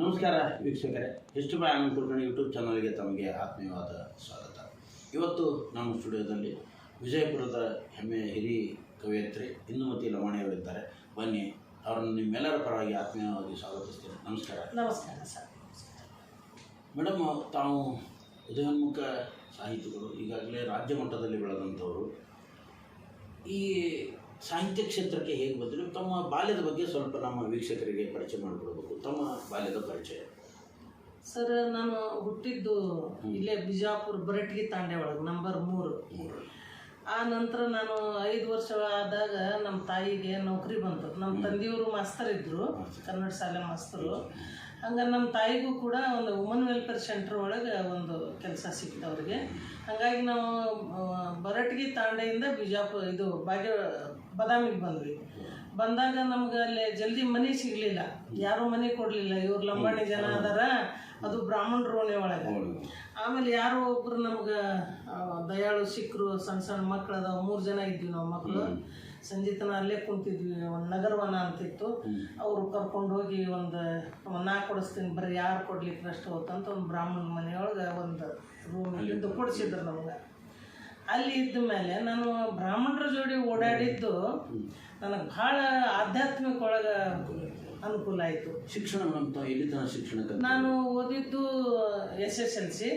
ನಮಸ್ಕಾರ ವೀಕ್ಷಕರೇ. ಎಷ್ಟು ಬಾಯ್ ಆನಂದ್ ಕುಲಕರ್ಣಿ ಯೂಟ್ಯೂಬ್ ಚಾನಲ್ಗೆ ತಮಗೆ ಆತ್ಮೀಯವಾದ ಸ್ವಾಗತ. ಇವತ್ತು ನಮ್ಮ ಸ್ಟುಡಿಯೋದಲ್ಲಿ ವಿಜಯಪುರದ ಹೆಮ್ಮೆ ಹಿರಿ ಕವಯತ್ರಿ ಇಂದುಮತಿ ಲವಾಣಿಯವರಿದ್ದಾರೆ ಬನ್ನಿ ಅವರನ್ನು ನಿಮ್ಮೆಲ್ಲರ ಪರವಾಗಿ ಆತ್ಮೀಯವಾಗಿ ಸ್ವಾಗತಿಸ್ತೇನೆ. ನಮಸ್ಕಾರ. ನಮಸ್ಕಾರ ಸರ್. ಮೇಡಮ್ ತಾವು ಉದಯೋನ್ಮುಖ ಸಾಹಿತಿಗಳು ಈಗಾಗಲೇ ರಾಜ್ಯ ಮಟ್ಟದಲ್ಲಿ ಬೆಳೆದಂಥವರು. ಈ ಸಾಹಿತ್ಯ ಕ್ಷೇತ್ರಕ್ಕೆ ಹೇಗೆ ಬಂದರು? ತಮ್ಮ ಬಾಲ್ಯದ ಬಗ್ಗೆ ಸ್ವಲ್ಪ ನಮ್ಮ ವೀಕ್ಷಕರಿಗೆ ಪರಿಚಯ ಮಾಡಿಕೊಡ್ಬೇಕು. ತಮ್ಮ ಬಾಲ್ಯದ ಪರಿಚಯ. ಸರ್ ನಾನು ಹುಟ್ಟಿದ್ದು ಇಲ್ಲೇ ಬಿಜಾಪುರ ಬರಟ್ಗಿ ತಾಂಡೆ ಒಳಗೆ ನಂಬರ್ ಮೂರು. ಆ ನಂತರ ನಾನು ಐದು ವರ್ಷ ಆದಾಗ ನಮ್ಮ ತಾಯಿಗೆ ನೌಕರಿ ಬಂತು. ನಮ್ಮ ತಂದೆಯವರು ಮಾಸ್ತರ್. ಇದ್ದರು ಕನ್ನಡ ಶಾಲೆ ಮಾಸ್ತರು. ಹಂಗೆ ನಮ್ಮ ತಾಯಿಗೂ ಕೂಡ ಒಂದು ವುಮನ್ ವೆಲ್ಫೇರ್ ಸೆಂಟರ್ ಒಳಗೆ ಒಂದು ಕೆಲಸ ಸಿಕ್ತು ಅವ್ರಿಗೆ. ಹಾಗಾಗಿ ನಾವು ಬರಟಗಿ ತಾಂಡೆಯಿಂದ ಬಿಜಾಪುರ ಇದು ಭಾಗ್ಯ ಬದಾಮಿಗೆ ಬಂದ್ವಿ. ಬಂದಾಗ ನಮ್ಗೆ ಅಲ್ಲಿ ಜಲ್ದಿ ಮನೆ ಸಿಗಲಿಲ್ಲ. ಯಾರೂ ಮನೆ ಕೊಡಲಿಲ್ಲ. ಇವ್ರು ಲಂಬಾಣಿ ಜನ ಅದಾರ. ಅದು ಬ್ರಾಹ್ಮಣ ರೋಣಿ ಒಳಗೆ. ಆಮೇಲೆ ಯಾರೋ ಒಬ್ಬರು ನಮ್ಗೆ ದಯಾಳು ಸಿಕ್ಕರು ಸಣ್ಣ ಸಣ್ಣ ಮಕ್ಳು ಅದಾವ. ಮೂರು ಜನ ಇದ್ವಿ ನಾವು ಮಕ್ಕಳು ಸಂಜೀತನ ಅಲ್ಲೇ ಕುಂತಿದ್ವಿ ಒಂದು ನಗರವನ ಅಂತಿತ್ತು. ಅವರು ಕರ್ಕೊಂಡು ಹೋಗಿ ಒಂದು ನಾ ಕೊಡಿಸ್ತೀನಿ ಬರೀ ಯಾರು ಕೊಡ್ಲಿಕ್ಕೆ ಅಷ್ಟು ಹೊತ್ತಂತ ಒಂದು ಬ್ರಾಹ್ಮಣ ಮನೆಯೊಳಗೆ ಒಂದು ರೂಮ್ ಇದ್ದು ಕೊಡಿಸಿದ್ರು ನಮ್ಗೆ. ಅಲ್ಲಿ ಇದ್ದ ಮೇಲೆ ನಾನು ಬ್ರಾಹ್ಮಣರ ಜೋಡಿ ಓಡಾಡಿದ್ದು ನನಗೆ ಭಾಳ ಆಧ್ಯಾತ್ಮಿಕ ಒಳಗೆ ಅನುಕೂಲ ಆಯಿತು. ಶಿಕ್ಷಣ ಮೇಡಮ್ ತಾವು ಎಲ್ಲಿ ತನಕ ಶಿಕ್ಷಣ ನಾನು ಓದಿದ್ದು ಎಸ್ ಎಸ್ ಎಲ್ ಸಿ.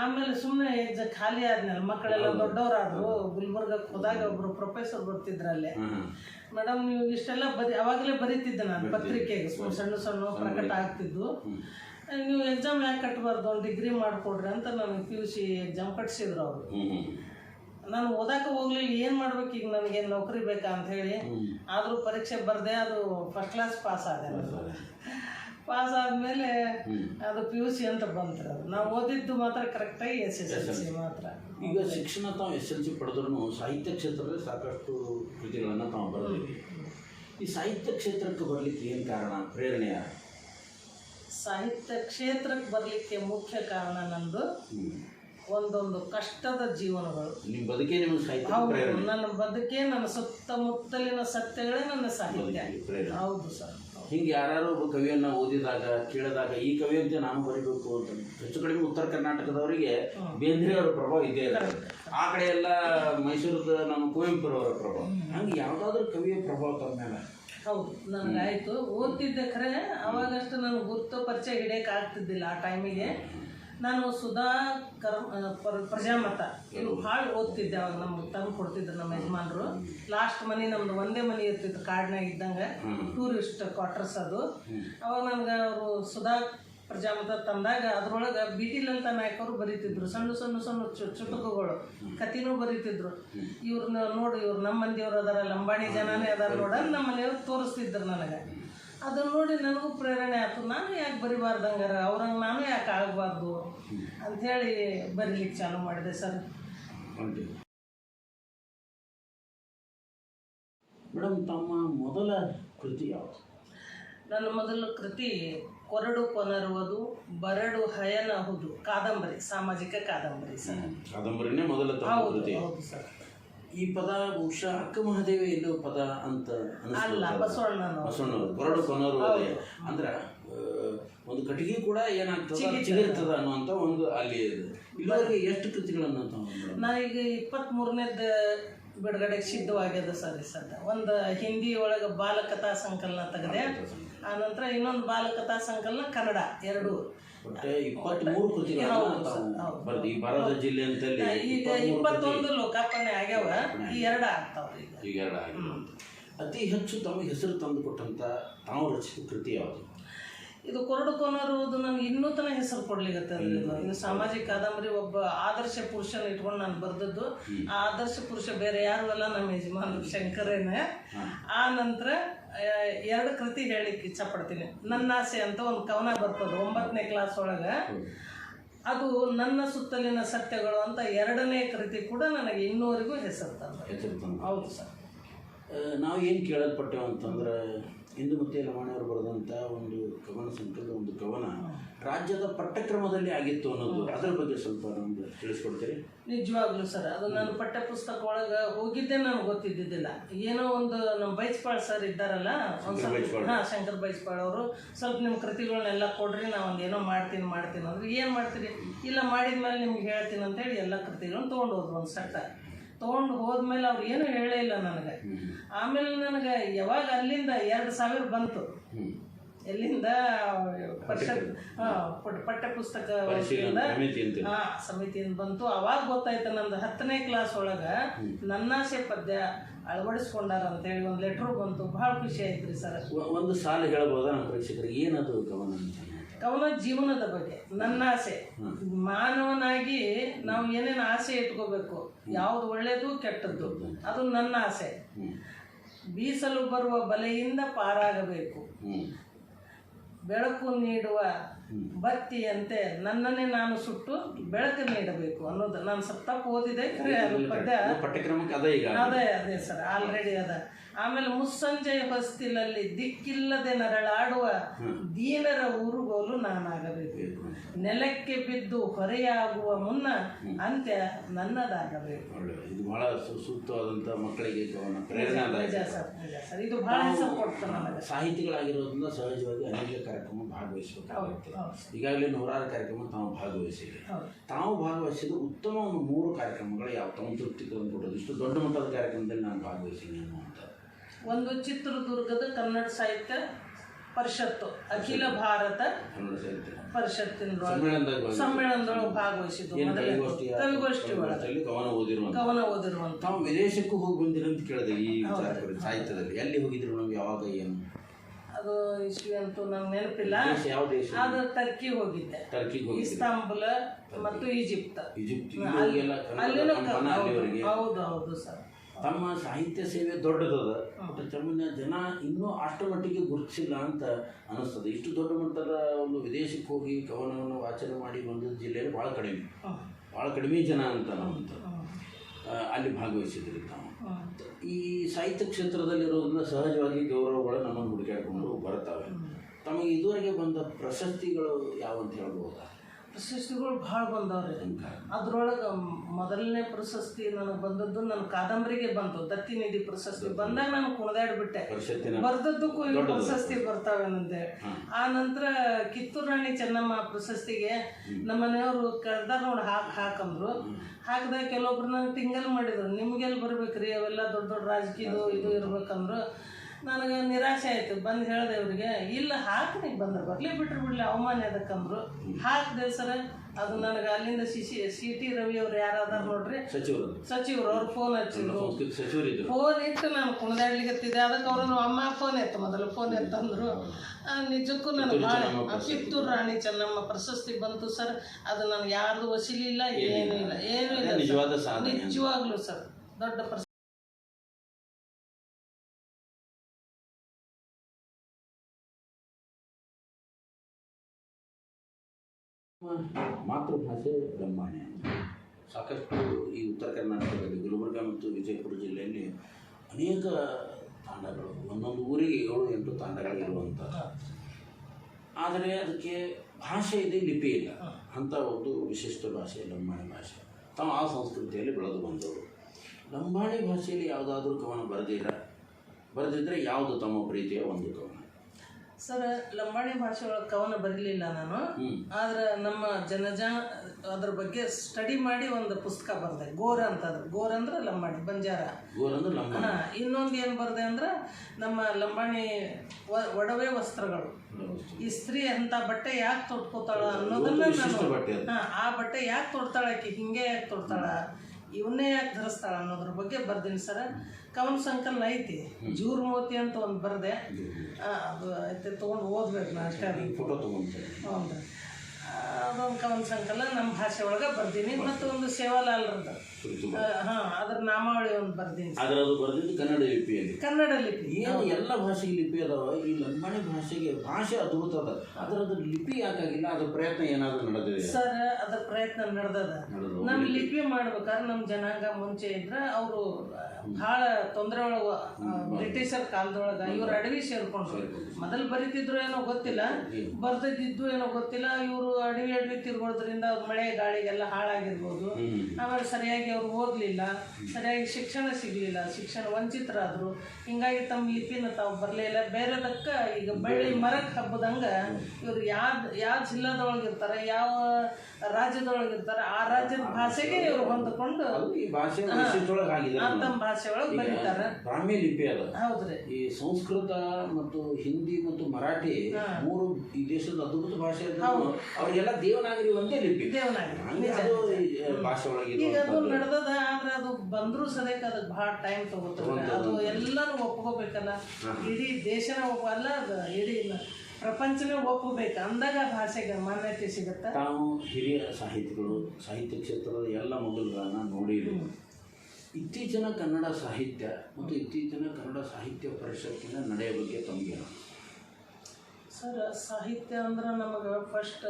ಆಮೇಲೆ ಸುಮ್ಮನೆ ಖಾಲಿ ಆದ್ಮೇಲೆ ಮಕ್ಕಳೆಲ್ಲ ದೊಡ್ಡವರಾದ್ರು ಗುಲ್ಬರ್ಗಕ್ಕೆ ಹೋದಾಗ ಒಬ್ರು ಪ್ರೊಫೆಸರ್ ಬರ್ತಿದ್ರು ಅಲ್ಲಿ. ಮೇಡಮ್ ನೀವು ಇಷ್ಟೆಲ್ಲ ಬರಿ ಅವಾಗಲೇ ಬರೀತಿದ್ದೆ ನಾನು ಪತ್ರಿಕೆಗೆ ಸಣ್ಣ ಸಣ್ಣ ಪ್ರಕಟ ಆಗ್ತಿದ್ದು ನೀವು ಎಕ್ಸಾಮ್ ಯಾಕೆ ಕಟ್ಟಬಾರ್ದು ಒಂದು ಡಿಗ್ರಿ ಮಾಡಿಕೊಡ್ರಿ ಅಂತ ನನಗೆ ಪಿ ಯು ಸಿ ಎಕ್ಸಾಮ್ ಕಟ್ಸಿದ್ರು ಅವರು. ನಾನು ಓದಕ್ಕೆ ಹೋಗ್ಲಿಲ್ಲ ಏನು ಮಾಡ್ಬೇಕು ಈಗ ನನಗೆ ನೌಕರಿ ಬೇಕಾ ಅಂತ ಹೇಳಿ ಆದರೂ ಪರೀಕ್ಷೆ ಬರ್ದೆ ಅದು ಫಸ್ಟ್ ಕ್ಲಾಸ್ ಪಾಸ್ ಆದೆ ಪಾಸ್ ಆದಮೇಲೆ ಅದು ಪಿ ಯು ಸಿ ಅಂತ ಬಂತು ಅದು. ನಾವು ಓದಿದ್ದು ಮಾತ್ರ ಕರೆಕ್ಟಾಗಿ ಎಸ್ ಎಸ್ ಎಲ್ ಸಿ ಮಾತ್ರ. ಈಗ ಶಿಕ್ಷಣ ತಾವು ಎಸ್ ಎಲ್ ಸಿ ಪಡೆದ್ರೂ ಸಾಹಿತ್ಯ ಕ್ಷೇತ್ರದಲ್ಲಿ ಸಾಕಷ್ಟು ಕೃತಿಗಳನ್ನು ತಾವು ಬರೆದಿದ್ದೀವಿ ಈ ಸಾಹಿತ್ಯ ಕ್ಷೇತ್ರಕ್ಕೆ ಬರಲಿಕ್ಕೆ ಏನು ಕಾರಣ ಪ್ರೇರಣೆಯ ಸಾಹಿತ್ಯ ಕ್ಷೇತ್ರಕ್ಕೆ ಬರಲಿಕ್ಕೆ ಮುಖ್ಯ ಕಾರಣ ನಂದು ಒಂದೊಂದು ಕಷ್ಟದ ಜೀವನಗಳು. ನಿಮ್ಮ ಬದುಕೇ ನಿಮಗೆ ಸಾಹಿತ್ಯ ನನ್ನ ಬದುಕೇ ನನ್ನ ಸುತ್ತಮುತ್ತಲಿನ ಸತ್ಯಗಳೇ ನನ್ನ ಸಾಹಿತ್ಯ. ಹೌದು ಸರ್ ಹಿಂಗೆ ಯಾರು ಒಬ್ಬ ಕವಿಯನ್ನು ಓದಿದಾಗ ಕೇಳಿದಾಗ ಈ ಕವಿಯಂತೆ ನಾನು ಬರಿಬೇಕು ಅಂತ ಹೆಚ್ಚು ಕಡಿಮೆ ಉತ್ತರ ಕರ್ನಾಟಕದವರಿಗೆ ಬೇಂದ್ರೆ ಅವರ ಪ್ರಭಾವ ಇದೇ ಇರುತ್ತೆ ಆ ಕಡೆ ಎಲ್ಲ ಮೈಸೂರದ ನಮ್ಮ ಕುವೆಂಪುರವರ ಪ್ರಭಾವ. ಹಂಗೆ ಯಾವುದಾದ್ರೂ ಕವಿಯ ಪ್ರಭಾವ ತಮ್ಮ ಮೇಲೆ. ಹೌದು ನನಗಾಯ್ತು ಓದ್ತಿದ್ದೆ ಖರೆ ಅವಾಗಷ್ಟು ನನಗೆ ಗುರುತು ಪರಿಚಯ ಹಿಡಿಯಕ್ಕೆ ಆಗ್ತಿದ್ದಿಲ್ಲ ಆ ಟೈಮಿಗೆ ನಾನು ಸುಧಾ ಕರ್ ಪ್ರ- ಪ್ರಜಾಮತ. ಇವು ಭಾಳ ಓದ್ತಿದ್ದೆ ಅವಾಗ ನಮ್ಗೆ ತಂದು ಕೊಡ್ತಿದ್ರು ನಮ್ಮ ಯಜಮಾನರು. ಲಾಸ್ಟ್ ಮನೆ ನಮ್ದು ಒಂದೇ ಮನೆ ಇರ್ತಿತ್ತು ಕಾಡಿನಾಗ ಇದ್ದಂಗೆ. ಟೂರಿಸ್ಟ್ ಕ್ವಾರ್ಟರ್ಸ್ ಅದು. ಅವಾಗ ನನಗೆ ಅವರು ಸುಧಾ ಪ್ರಜಾಮತ ತಂದಾಗ ಅದ್ರೊಳಗೆ ಬಿಟಿಲ್ ಅಂತ ನಾಯಕರು ಬರೀತಿದ್ರು. ಸಣ್ಣ ಸಣ್ಣ ಸಣ್ಣ ಚು ಚುಟುಕುಗಳು. ಕತಿನೂ ಬರೀತಿದ್ರು. ಇವ್ರನ್ನ ನೋಡಿ ಇವ್ರು ನಮ್ಮ ಮಂದಿಯವ್ರು ಅದಾರ ಲಂಬಾಣಿ ಜನನೇ ಅದಾರ ನೋಡ ನಮ್ಮ ಮನೆಯವ್ರು ತೋರಿಸ್ತಿದ್ರು ನನಗೆ. ಅದನ್ನ ನೋಡಿ ನನಗೂ ಪ್ರೇರಣೆ ಆಯ್ತು. ನಾನು ಯಾಕೆ ಬರಿಬಾರ್ದಂಗಾರ ಅವ್ರಂಗೆ ನಾನು ಯಾಕೆ ಆಗಬಾರ್ದು ಅಂಥೇಳಿ ಬರೀಲಿಕ್ಕೆ ಚಾಲು ಮಾಡಿದೆ ಸರ್. ಮೇಡಮ್ ತಮ್ಮ ಮೊದಲ ಕೃತಿ ಯಾವುದು? ನನ್ನ ಮೊದಲ ಕೃತಿ ಕೊರಡು ಕೊನರುವುದು ಬರಡು ಹಯನಹುದು. ಕಾದಂಬರಿ ಸಾಮಾಜಿಕ ಕಾದಂಬರಿ ಸರ್. ಕಾದಂಬರಿನೇ ಮೊದಲ ಹೌದು ಕೃತಿ. ಹೌದು ಸರ್. ಈ ಪದ ಬಹುಶಃ ಅಕ್ಕ ಮಹಾದೇವಿ ಎಲ್ಲೋ ಪದ ಅಂತ ಅಲ್ಲ ಬಸವಣ್ಣನವರು. ಕೊನರು ಅದೇ ಅಂದ್ರೆ ಒಂದು ಕಟ್ಟಿಗೆ ಕೂಡ ಏನಾಗ್ತದೆ ಚಿಗಿರ್ತದ. ಅನ್ನುವಂಥ ಒಂದು ಅಲ್ಲಿ ಇಲ್ಲಿವರೆಗೆ ಎಷ್ಟು ಕೃತಿಗಳನ್ನು ನಾವೀಗ ಇಪ್ಪತ್ತ್ ನಾ ಈಗ ಇಪ್ಪತ್ತ್ಮೂರನೇದು ಬಿಡುಗಡೆಗೆ ಸಿದ್ಧವಾಗ್ಯದ ಸರ್ ಸದ್ಯ. ಒಂದು ಹಿಂದಿ ಒಳಗೆ ಬಾಲಕಥಾ ಸಂಕಲನ ತೆಗೆದೆ ಆನಂತರ ಇನ್ನೊಂದು ಬಾಲಕಥಾ ಸಂಕಲನ ಕನ್ನಡ ಎರಡು. ಒಟ್ಟೆ ಇಪ್ಪತ್ಮೂರು ಬರ್ದು ಈ ಬರದ ಜಿಲ್ಲೆ ಅಂತಲ್ಲಿ ಈಗ ಇಪ್ಪತ್ತೊಂದು ಲೋಕಾರ್ಪಣೆ ಆಗ್ಯಾವ ಈ ಎರಡ ಆಗ್ತಾವ ಈಗ. ಎರಡ ಅತಿ ಹೆಚ್ಚು ತಮ್ಮ ಹೆಸರು ತಂದು ಕೊಟ್ಟಂತ ತಾವು ರಚಿಸಿದ ಕೃತಿ ಯಾವುದು? ಇದು ಕೊರಡು ಕೋನರುವುದು ನನಗೆ ಇನ್ನೂ ತನ ಹೆಸರು ಕೊಡ್ಲಿಕ್ಕೆ ಇದು ಸಾಮಾಜಿಕ ಕಾದಂಬರಿ ಒಬ್ಬ ಆದರ್ಶ ಪುರುಷನ ಇಟ್ಕೊಂಡು ನಾನು ಬರೆದದ್ದು ಆ ಆದರ್ಶ ಪುರುಷ ಬೇರೆ ಯಾರು ಅಲ್ಲ ನಮ್ಮ ಯಜಮಾನ್ ಶಂಕರೇನೆ. ಆ ನಂತರ ಎರಡು ಕೃತಿ ಹೇಳಿಕ್ಕೆ ಇಚ್ಛಪಡ್ತೀನಿ. ನನ್ನ ಆಸೆ ಅಂತ ಒಂದು ಕವನ ಬರ್ತದೆ ಒಂಬತ್ತನೇ ಕ್ಲಾಸ್ ಒಳಗೆ. ಅದು ನನ್ನ ಸುತ್ತಲಿನ ಸತ್ಯಗಳು ಅಂತ ಎರಡನೇ ಕೃತಿ ಕೂಡ ನನಗೆ ಇನ್ನೂವರೆಗೂ ಹೆಸರು ತಂದ. ಹೌದು ಸರ್. ನಾವು ಏನು ಕೇಳಲ್ಪಟ್ಟೆವು ಅಂತಂದ್ರೆ ಇಂದು ಮತ್ತೆ ಲಮಾಣಿಯವರು ಬರೆದಂತ ಒಂದು ಕವನ ಸಂಕಲ್ಪ ಒಂದು ಕವನ ರಾಜ್ಯದ ಪಠ್ಯಕ್ರಮದಲ್ಲಿ ಆಗಿತ್ತು ಅನ್ನೋದು. ಅದರ ಬಗ್ಗೆ ಸ್ವಲ್ಪ ನಮ್ಗೆ ತಿಳಿಸ್ಕೊಡ್ತೀರಿ? ನಿಜವಾಗ್ಲೂ ಸರ್ ಅದು ನಾನು ಪಠ್ಯ ಪುಸ್ತಕ ಒಳಗೆ ಹೋಗಿದ್ದೆ ನನಗೆ ಗೊತ್ತಿದ್ದಿದ್ದಿಲ್ಲ. ಏನೋ ಒಂದು ನಮ್ಮ ಬೈಸ್ಪಾಳ್ ಸರ್ ಇದ್ದಾರಲ್ಲ. ಹಾಂ ಶಂಕರ್ ಬೈಜ್ಪಾಳ್ ಅವರು. ಸ್ವಲ್ಪ ನಿಮ್ಮ ಕೃತಿಗಳನ್ನೆಲ್ಲ ಕೊಡ್ರಿ ನಾವು ಒಂದು ಏನೋ ಮಾಡ್ತೀನಿ ಮಾಡ್ತೀನಿ ಅಂದ್ರೆ. ಏನು ಮಾಡ್ತೀರಿ? ಇಲ್ಲ ಮಾಡಿದ್ಮೇಲೆ ನಿಮ್ಗೆ ಹೇಳ್ತೀನಿ ಅಂತೇಳಿ ಎಲ್ಲ ಕೃತಿಗಳನ್ನ ತೊಗೊಂಡು ಹೋದ್ರು ಒಂದು ಸಟ್ಟ ತೊಗೊಂಡು ಹೋದ್ಮೇಲೆ ಅವ್ರು ಏನು ಹೇಳೇ ಇಲ್ಲ ನನಗೆ. ಆಮೇಲೆ ನನಗೆ ಯಾವಾಗ ಅಲ್ಲಿಂದ ಎರಡು ಸಾವಿರ ಬಂತು. ಎಲ್ಲಿಂದ ಪಠ್ಯ ಪಠ್ಯ ಪುಸ್ತಕ ಸಮಿತಿಯಿಂದ. ಬಂತು. ಅವಾಗ ಗೊತ್ತಾಯ್ತು ನಂದು ಹತ್ತನೇ ಕ್ಲಾಸ್ ಒಳಗ ನನ್ನಾಸೆ ಪದ್ಯ ಅಳವಡಿಸ್ಕೊಂಡಾರ ಅಂತೇಳಿ ಒಂದು ಲೆಟ್ರು ಬಂತು. ಭಾಳ ಖುಷಿ ಆಯ್ತ್ರಿ ಸರ್. ಒ- ಒಂದು ಸಾಲ ಹೇಳ್ಬೋದಾ ನಮ್ಮ ಪ್ರೇಕ್ಷಕರಿಗೆ? ಏನದು ಕವನ ಅಂತ ಕವನ ಜೀವನದ ಬಗ್ಗೆ ನನ್ನ ಆಸೆ. ಮಾನವನಾಗಿ ನಾವು ಏನೇನು ಆಸೆ ಇಟ್ಕೋಬೇಕು ಯಾವ್ದು ಒಳ್ಳೇದು ಕೆಟ್ಟದ್ದು ಅದು ನನ್ನ ಆಸೆ. ಬೀಸಲು ಬರುವ ಬಲೆಯಿಂದ ಪಾರಾಗಬೇಕು. ಬೆಳಕು ನೀಡುವ ಬತ್ತಿಯಂತೆ ನನ್ನನ್ನೇ ನಾನು ಸುಟ್ಟು ಬೆಳಕು ನೀಡಬೇಕು ಅನ್ನೋದು. ನಾನು ಸ್ವಲ್ಪ ಓದಿದೆ ಪಠ್ಯಕ್ರಮಕ್ಕೆ ಅದೇ ಅದೇ ಸರ್ ಆಲ್ರೆಡಿ ಅದ. ಆಮೇಲೆ ಮುಸ್ಸಂಜೆಯ ಹೊಸ್ತಿಲಲ್ಲಿ ದಿಕ್ಕಿಲ್ಲದೆ ನರಳಾಡುವ ದೀನರ ಊರುಗೋಲು ನಾನಾಗಬೇಕು. ನೆಲಕ್ಕೆ ಬಿದ್ದು ಹೊರೆಯಾಗುವ ಮುನ್ನ ಅಂತ್ಯ ನನ್ನದಾಗಬೇಕು. ಇದು ಬಹಳ ಸೂಕ್ತವಾದಂಥ ಮಕ್ಕಳಿಗೆ ಸರ್ ಇದು ಬಹಳ ನನಗೆ ಸಾಹಿತಿಗಳಾಗಿರೋದ್ರಿಂದ ಸಹಜವಾಗಿ ಅನೇಕ ಕಾರ್ಯಕ್ರಮ ಭಾಗವಹಿಸಬೇಕಾಗುತ್ತೆ. ಈಗಾಗಲೇ ನೂರಾರು ಕಾರ್ಯಕ್ರಮ ತಾವು ಭಾಗವಹಿಸಿದೆ. ತಾವು ಭಾಗವಹಿಸಿದ ಉತ್ತಮ ಒಂದು ಮೂರು ಕಾರ್ಯಕ್ರಮಗಳು ಯಾವ ತಾವು ತೃಪ್ತಿ ತಂದುಕೊಡೋದು ಇಷ್ಟು ದೊಡ್ಡ ಮಟ್ಟದ ಕಾರ್ಯಕ್ರಮದಲ್ಲಿ ನಾನು ಭಾಗವಹಿಸಿನಿ ಅನ್ನುವಂಥ ಒಂದು ಚಿತ್ರದುರ್ಗದ ಕನ್ನಡ ಸಾಹಿತ್ಯ ಪರಿಷತ್ತು ಅಖಿಲ ಭಾರತ ಪರಿಷತ್ತಿನ. ಸಮ್ಮೇಳನದೊಳಗೆ ಭಾಗವಹಿಸಿದ್ದು. ಕವಿಗೋಷ್ಠಿಯ ಕವಿಗೋಷ್ಠಿ ಒಳಗೆ. ಕವನ ಓದಿರುವಂಥ ಕವನ ಓದಿರುವಂತ. ವಿದೇಶಕ್ಕೂ ಹೋಗಿ ಬಂದಿರ ಅಂತ ಕೇಳಿದೆ ಈ ಸಾಹಿತ್ಯದಲ್ಲಿ. ಎಲ್ಲಿ ಹೋಗಿದ್ರು ನಮ್ಗೆ ಯಾವಾಗ ಏನು? ಅದು ಇಸ್ವಿ ಅಂತೂ ನಂಗೆ ನೆನಪಿಲ್ಲ. ಯಾವ ದೇಶ? ಅದು ಟರ್ಕಿ ಹೋಗಿದ್ದೆ. ಇಸ್ತಾಂಬುಲ್ ಮತ್ತು ಈಜಿಪ್ಟ್ ಈಜಿಪ್ಟ್ ಹೌದು ಹೌದು ಸರ್. ತಮ್ಮ ಸಾಹಿತ್ಯ ಸೇವೆ ದೊಡ್ಡದದ ಬಟ್ ತಮ್ಮನ್ನ ಜನ ಇನ್ನೂ ಅಷ್ಟು ಮಟ್ಟಿಗೆ ಗುರುತಿಸಿಲ್ಲ ಅಂತ ಅನಿಸ್ತದೆ. ಇಷ್ಟು ದೊಡ್ಡ ಮಟ್ಟದ ಒಂದು ವಿದೇಶಕ್ಕೆ ಹೋಗಿ ಕವನವನ್ನು ವಾಚನ ಮಾಡಿ ಬಂದ ಜಿಲ್ಲೆಯಲ್ಲಿ ಭಾಳ ಕಡಿಮೆ. ಭಾಳ ಕಡಿಮೆ ಜನ ಅಂತ ಹ್ಮ್. ಅಲ್ಲಿ ಭಾಗವಹಿಸಿದ್ರಿ ತಾವು. ಈ ಸಾಹಿತ್ಯ ಕ್ಷೇತ್ರದಲ್ಲಿರೋದ್ರಿಂದ ಸಹಜವಾಗಿ ಗೌರವಗಳು ನಮ್ಮನ್ನು ಹುಡುಕಾಡ್ಕೊಂಡು ಬರ್ತವೆ. ತಮಗೆ ಇದುವರೆಗೆ ಬಂದ ಪ್ರಶಸ್ತಿಗಳು ಯಾವಂತ ಹೇಳ್ಬೋದಾ? ಪ್ರಶಸ್ತಿಗಳು ಭಾಳ ಬಂದವ್ರಿ. ಅದ್ರೊಳಗೆ ಮೊದಲನೇ ಪ್ರಶಸ್ತಿ ನನಗೆ ಬಂದದ್ದು ನನ್ನ ಕಾದಂಬರಿಗೆ ಬಂತು. ದತ್ತಿ ನಿಧಿ ಪ್ರಶಸ್ತಿ ಬಂದಾಗ ನಾನು ಕುಣದಾಡ್ಬಿಟ್ಟೆ. ಬರ್ದದ್ದಕ್ಕೂ ಇನ್ನು ಪ್ರಶಸ್ತಿ ಬರ್ತಾವೆ ಅಂತೇಳಿ ಆ ನಂತರ ಕಿತ್ತೂರು ರಾಣಿ ಚೆನ್ನಮ್ಮ ಪ್ರಶಸ್ತಿಗೆ ನಮ್ಮ ಮನೆಯವರು ಕರೆದಾರ ನೋಡಿ ಹಾಕ್ ಹಾಕಂದ್ರು. ಹಾಕಿದಾಗ ಕೆಲವೊಬ್ರು ನಂಗೆ ತಿಂಗಲ್ ಮಾಡಿದ್ರು. ನಿಮ್ಗೆಲ್ಲಿ ಬರ್ಬೇಕ್ರಿ ಅವೆಲ್ಲ ದೊಡ್ಡ ದೊಡ್ಡ ರಾಜಕೀಯದು ಇದು ಇರ್ಬೇಕಂದ್ರು. ನನಗೆ ನಿರಾಶೆ ಆಯ್ತು. ಬಂದು ಹೇಳಿದೆ ಅವರಿಗೆ ಇಲ್ಲ ಹಾಕ್ರಿ ಬಂದ್ರೆ. ಬರಲಿ ಬಿಟ್ರು ಬಿಡ್ಲಿ ಅವಮಾನ ಅದಕ್ಕಂದ್ರು ಹಾಕಿದೆ ಸರ್ ಅದು ನನಗೆ ಅಲ್ಲಿಂದ C C C T Ravi ಅವ್ರು ಯಾರಾದಾರ ನೋಡ್ರಿ. ಸಚಿವರು. ಸಚಿವರು ಅವ್ರು ಫೋನ್ ಹಚ್ಚಿದ್ರು. ಫೋನ್ ಇಟ್ಟು ನಾನು ಕುಣಿದಾಡ್ಲಿಕ್ಕೆ ಅದಕ್ಕೆ ಅವರು ಅಮ್ಮ ಫೋನ್ ಎತ್ತು ಮೊದಲು ಫೋನ್ ಎತ್ತಂದ್ರು ನಿಜಕ್ಕೂ ನನಗೆ ಭಾಳ ಕಿತ್ತೂರು ರಾಣಿ ಚೆನ್ನಮ್ಮ ಪ್ರಶಸ್ತಿ ಬಂತು ಸರ್. ಅದು ನನಗೆ ಯಾರ್ದು ವಸೀಲಿ ಇಲ್ಲ ಏನೂ ಇಲ್ಲ. ಏನೂ ಇಲ್ಲ ನಿಜವಾಗ್ಲೂ ಸರ್. ದೊಡ್ಡ ಪ್ರಶಸ್ತಿ. ಮಾತೃಭಾಷೆ ಲಂಬಾಣಿ ಸಾಕಷ್ಟು ಈ ಉತ್ತರ ಕರ್ನಾಟಕದಲ್ಲಿ ಗುಲ್ಬರ್ಗ ಮತ್ತು ವಿಜಯಪುರ ಜಿಲ್ಲೆಯಲ್ಲಿ ಅನೇಕ ತಾಂಡಗಳು ಒಂದೊಂದು ಊರಿಗೆ ಏಳು ಎಂಟು ತಾಂಡಗಳಿರುವಂತಹ ಆದರೆ ಅದಕ್ಕೆ ಭಾಷೆ ಇದೆ, ಲಿಪಿ ಇಲ್ಲ. ಅಂಥ ಒಂದು ವಿಶಿಷ್ಟ ಭಾಷೆ ಲಂಬಾಣಿ ಭಾಷೆ. ತಾವು ಆ ಸಂಸ್ಕೃತಿಯಲ್ಲಿ ಬೆಳೆದು ಬಂದವರು. ಲಂಬಾಣಿ ಭಾಷೆಯಲ್ಲಿ ಯಾವುದಾದ್ರೂ ಕವನ ಬರೆದಿಲ್ಲ ಬರೆದಿದ್ದರೆ ಯಾವುದು ತಮ್ಮ ಪ್ರೀತಿಯ ಒಂದು ಕವನ? ಸರ್ ಲಂಬಾಣಿ ಭಾಷೆ ಒಳಗೆ ಕವನ ಬರಲಿಲ್ಲ ನಾನು. ಆದ್ರೆ ನಮ್ಮ ಜನಜ ಅದ್ರ ಬಗ್ಗೆ ಸ್ಟಡಿ ಮಾಡಿ ಒಂದು ಪುಸ್ತಕ ಬರ್ದೆ. ಗೋರ್ ಅಂತ ಗೋರ್ ಅಂದ್ರೆ ಲಂಬಾಣಿ ಬಂಜಾರ. ಇನ್ನೊಂದು ಏನು ಬರ್ದೆ ಅಂದ್ರೆ ನಮ್ಮ ಲಂಬಾಣಿ ಒಡವೆ ವಸ್ತ್ರಗಳು. ಈ ಸ್ತ್ರೀ ಅಂತ ಬಟ್ಟೆ ಯಾಕೆ ತೊಟ್ಕೋತಾಳ ಅನ್ನೋದನ್ನ ನಾನು ಆ ಬಟ್ಟೆ ಯಾಕೆ ತೊಡ್ತಾಳ ಆಕಿ? ಹಿಂಗೆ ಯಾಕೆ ತೊಡ್ತಾಳ? ಇವನ್ನೇ ಯಾಕೆ ಧರಿಸ್ತಾಳ ಅನ್ನೋದ್ರ ಬಗ್ಗೆ ಬರ್ದೀನಿ ಸರ್. ಕವನ ಸಂಕಲನ ಐತಿ. ಜೂರ್ ಮೋತಿ ಅಂತ ಒಂದು ಬರೆದೆ. ಅದು ಐತೆ ತೊಗೊಂಡು ಓದ್ಬೇಕು ನಾ ಅಷ್ಟೇ ಫೋಟೋ ತೊಗೊಂಡು. ಹೌದು ಅದೊಂದು ಕವನ ಸಂಕಲನ ನಮ್ಮ ಭಾಷೆ ಒಳಗೆ ಬರ್ದೀನಿ ಮತ್ತು ಒಂದು ಸೇವಾಲಾಲ್ರದ್ದು ಕುರಿತು ಹಾಂ ಅದ್ರ ನಾಮಾವಳಿ ಒಂದು ಬರ್ದೀನಿ. ಆದ್ರೆ ಅದು ಬರ್ದಿದ್ದು ಕನ್ನಡ ಲಿಪಿಯಲ್ಲಿ ಕನ್ನಡ ಲಿಪಿ ಏನು? ಎಲ್ಲ ಭಾಷೆ ಲಿಪಿ ಅದಾವ ಈ ಲಂಬಾಣಿ ಭಾಷೆಗೆ ಭಾಷೆ ಅದ್ಭುತ ಅದ. ಅದ್ರ ಲಿಪಿ ಯಾಕಾಗಿಲ್ಲ ಅದ್ರ ಪ್ರಯತ್ನ ಏನಾದರೂ ನಡೆದಿದೆ? ಸರ್ ಅದ್ರ ಪ್ರಯತ್ನ ನಡೆದದ. ನಡೆದು ನಮ್ಮ ಲಿಪಿ ಮಾಡ್ಬೇಕಾದ್ರೆ ನಮ್ಮ ಜನಾಂಗ ಮುಂಚೆ ಇದ್ರೆ ಅವರು ಭಾಳ ತೊಂದರೆ ಒಳಗ ಬ್ರಿಟಿಷರ ಕಾಲದೊಳಗ ಇವ್ರ ಅಡವಿ ಸೇರ್ಕೊಂಡ್ರು ಮೊದಲು ಬರಿತಿದ್ರು ಏನೋ ಗೊತ್ತಿಲ್ಲ ಬರ್ದಿದ್ದು ಏನೋ ಗೊತ್ತಿಲ್ಲ ಇವರು ಅಡವಿ ಅಡವಿ ತಿರ್ಗೋದ್ರಿಂದ ಅವ್ರ ಮಳೆ ಗಾಳಿಗೆಲ್ಲ ಹಾಳಾಗಿರ್ಬೋದು. ಆಮೇಲೆ ಸರಿಯಾಗಿ ಅವ್ರು ಓದಲಿಲ್ಲ ಸರಿಯಾಗಿ ಶಿಕ್ಷಣ ಸಿಗಲಿಲ್ಲ ಶಿಕ್ಷಣ ವಂಚಿತರಾದ್ರು ಹಿಂಗಾಗಿ ತಮ್ಮ ಲಿಪಿನ ತಾವು ಬರಲಿಲ್ಲ ಬೇರೆದಕ್ಕೆ ಈಗ ಬಳ್ಳಿ ಮರಕ್ಕೆ ಹಬ್ಬದಂಗೆ ಇವ್ರು ಯಾವ್ದು ಯಾವ ಜಿಲ್ಲಾದೊಳಗೆ ಇರ್ತಾರೆ ಯಾವ ರಾಜ್ಯದೊಳಗೆ ಇರ್ತಾರೆ ಆ ರಾಜ್ಯದ ಭಾಷೆಗೆ ಇವ್ರು ಹೊಂದ್ಕೊಂಡು ಈ ಭಾಷೆ ಭಾಷೆ ಒಳಗೆ ಬರೀತಾರೆ ಬ್ರಾಹ್ಮಿ ಲಿಪಿ ಅದ. ಹೌದ್ರಿ. ಈ ಸಂಸ್ಕೃತ ಮತ್ತು ಹಿಂದಿ ಮತ್ತು ಮರಾಠಿ ಮೂರು ಈ ದೇಶದ ಅದ್ಭುತ ಭಾಷೆ ಅವರಿಗೆಲ್ಲ ದೇವನಾಗರಿ ಒಂದೇ ಲಿಪಿ. ದೇವನಾಗರಿ. ಭಾಷೆ ಒಳಗೆ ಈಗ ಅದು ನಡೆದದ ಆದ್ರೆ ಅದು ಬಂದ್ರು ಸದ್ಯಕ್ಕೆ ಅದಕ್ಕೆ ಭಾಳ ಟೈಮ್ ತಗೋತಾರೆ ಅದು ಎಲ್ಲರೂ ಒಪ್ಕೋಬೇಕಲ್ಲ. ಇಡೀ ದೇಶನ ಒಪ್ಪಲ್ಲ ಇಡೀ ಪ್ರಪಂಚನೇ ಒಪ್ಪಬೇಕು ಅಂದಾಗ ಭಾಷೆಗೆ ಮಾನ್ಯತೆ ಸಿಗುತ್ತೆ? ತಾವು ಹಿರಿಯ ಸಾಹಿತಿಗಳು ಸಾಹಿತ್ಯ ಕ್ಷೇತ್ರದ ಎಲ್ಲ ಮೊದಲುಗಳನ್ನ ನೋಡಿರಿ ಇತ್ತೀಚಿನ ಕನ್ನಡ ಸಾಹಿತ್ಯ ಮತ್ತು ಇತ್ತೀಚಿನ ಕನ್ನಡ ಸಾಹಿತ್ಯ ಪರಿಷತ್ತಿನ ನಡೆಯ ಬಗ್ಗೆ ತಮಗೆ ಸರ್ ಸಾಹಿತ್ಯ ಅಂದ್ರೆ ನಮಗೆ ಫಸ್ಟ್